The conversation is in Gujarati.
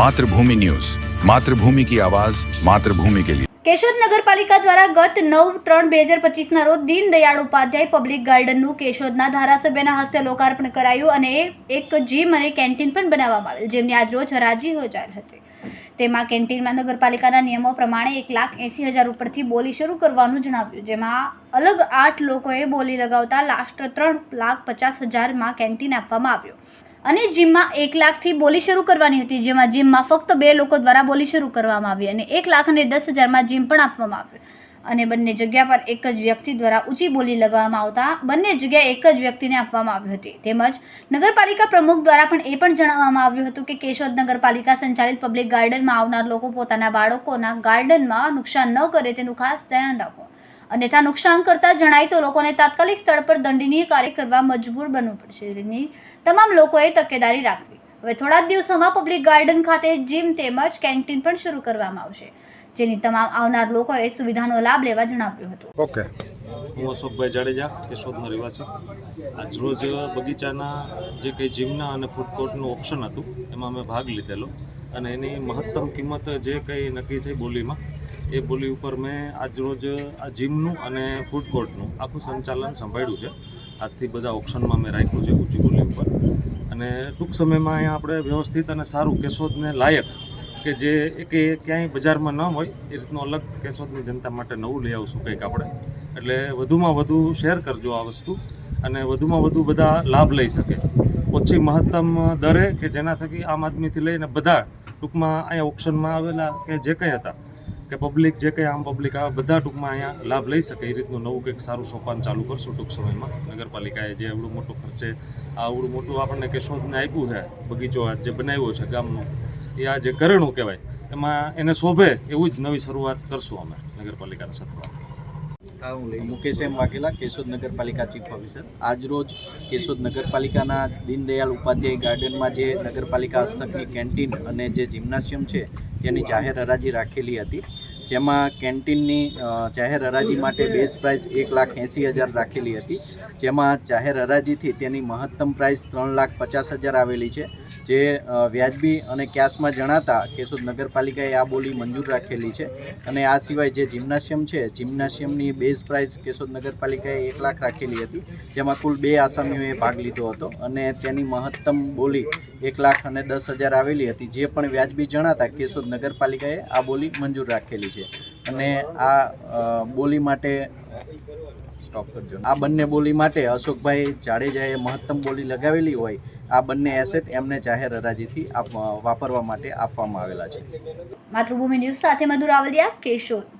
માતૃભૂમિ ન્યૂઝ. માતૃભૂમિ કી આવાજ, માતૃભૂમિ કે લીએ કેશોદ નગરપાલિકા દ્વારા ગત નવ ત્રણ બે હજાર પચીસના રોજ દીનદયાળ ઉપાધ્યાય પબ્લિક ગાર્ડનનું કેશોદના ધારાસભ્યના હસ્તે લોકાર્પણ કરાયું અને એક જીમ અને કેન્ટીન પણ બનાવવામાં આવેલ, જેમની આજરોજ હરાજી યોજાયેલ હતી. તેમાં કેન્ટીનમાં નગરપાલિકાના નિયમો પ્રમાણે એક લાખ એંસી હજાર ઉપરથી બોલી શરૂ કરવાનું જણાવ્યું, જેમાં અલગ આઠ લોકોએ બોલી લગાવતા લાસ્ટ ત્રણ લાખ પચાસ હજારમાં કેન્ટીન આપવામાં આવ્યું. અને જીમમાં એક લાખથી બોલી શરૂ કરવાની હતી, જેમાં જીમમાં ફક્ત બે લોકો દ્વારા બોલી શરૂ કરવામાં આવી અને એક લાખ અને દસ હજારમાં જીમ પણ આપવામાં આવ્યું. અને બંને જગ્યા પર એક જ વ્યક્તિ દ્વારા ઊંચી બોલી લગાવવામાં આવતા બંને જગ્યાએ એક જ વ્યક્તિને આપવામાં આવી હતી. તેમજ નગરપાલિકા પ્રમુખ દ્વારા પણ એ પણ જણાવવામાં આવ્યું હતું કે કેશોદ નગરપાલિકા સંચાલિત પબ્લિક ગાર્ડનમાં આવનાર લોકો પોતાના બાળકોના ગાર્ડનમાં નુકસાન ન કરે તેનું ખાસ ધ્યાન રાખો. અન્યથા નુકસાન કરતા જણાય તો લોકોને તાત્કાલિક સ્થળ પર દંડનીય કાર્ય કરવા મજબૂર બનવું પડશે. તેની તમામ લોકોએ તકેદારી રાખવી. હવે થોડા જ દિવસોમાં પબ્લિક ગાર્ડન ખાતે જીમ તેમજ કેન્ટીન પણ શરૂ કરવામાં આવશે. જેની તમામ આવનાર લોકોએ સુવિધાનો લાભ લેવા જણાવ્યું હતું. ઓકે. હું અશોકભાઈ જાડેજા કેશોદનો રહેવાસી. આજરોજ બગીચાના જે કંઈ જીમના અને ફૂડ કોર્ટનું ઓપ્શન હતું એમાં મેં ભાગ લીધેલો. અને એની મહત્તમ કિંમત જે કંઈ નક્કી થઈ બોલીમાં એ બોલી ઉપર મેં આજરોજ આ જીમનું અને ફૂડ કોર્ટનું આખું સંચાલન સંભાળ્યું છે. આજથી બધા ઓપ્શનમાં મેં રાખ્યું છે ઊંચી બોલી ઉપર. અને ટૂંક સમયમાં અહીંયા આપણે વ્યવસ્થિત અને સારું કેશોદને લાયક કે જે કે ક્યાંય બજારમાં ન હોય એ રીતનું અલગ કેશોદની જનતા માટે નવું લઈ આવશું કંઈક આપણે. એટલે વધુમાં વધુ શેર કરજો આ વસ્તુ અને વધુમાં વધુ બધા લાભ લઈ શકે. ઓછી મહત્તમ દરે કે જેના થકી આમ આદમીથી લઈને બધા ટૂંકમાં અહીંયા ઓપ્શનમાં આવેલા કે જે કંઈ હતા કે પબ્લિક જે કંઈ આમ પબ્લિક આવે, બધા ટૂંકમાં અહીંયા લાભ લઈ શકે. એ રીતનું નવું કંઈક સારું સોપાન ચાલુ કરશું ટૂંક સમયમાં. નગરપાલિકાએ જે આવડું મોટો ખર્ચે, આ આવડું મોટું આપણને કેશોદને આપ્યું છે, બગીચો આ જે બનાવ્યો છે ગામનું, એ આ જે કરેણું કહેવાય, એમાં એને શોભે એવું જ નવી શરૂઆત કરશું અમે નગરપાલિકાના સત્રમાં. મુકેશ એમ વાઘેલા, કેશોદ નગરપાલિકા ચીફ ઓફિસર. આજરોજ કેશોદ નગરપાલિકાના દીનદયાળ ઉપાધ્યાય ગાર્ડનમાં જે નગરપાલિકા હસ્તકની કેન્ટીન અને જે જિમ્નાશિયમ છે તેની જાહેર હરાજી રાખેલી હતી. જેમાં કેન્ટીનની જાહેર હરાજી માટે બેઝ પ્રાઇસ એક લાખ એંસી હજાર રાખેલી હતી. જેમાં જાહેર હરાજીથી તેની મહત્તમ પ્રાઇસ ત્રણ લાખ પચાસ હજાર આવેલી છે. જે વ્યાજબી અને ક્યાસમાં જણાતા કેશોદ નગરપાલિકાએ આ બોલી મંજૂર રાખેલી છે. અને આ સિવાય જે જિમ્નાશિયમ છે, જિમ્નાશિયમની બેઝ પ્રાઇસ કેશોદ નગરપાલિકાએ એક લાખ રાખેલી હતી. જેમાં કુલ બે આસામીઓએ ભાગ લીધો હતો અને તેની મહત્તમ બોલી એક લાખ અને દસ હજાર આવેલી હતી. જે પણ વ્યાજબી જણાતા કેશોદ નગરપાલિકાએ આ બોલી મંજૂર રાખેલી છે. અને આ બોલી માટે સ્ટોપ કરજો. આ બંને બોલી માટે અશોકભાઈ જાડેજાએ મહત્તમ બોલી લગાવેલી હોય, આ બંને એસેટ એમને જાહેર હરાજીથી વાપરવા માટે આપવામાં આવેલા છે. માતૃભૂમિ ન્યૂઝ સાથે મધુર આવલિયા, કેશોદ.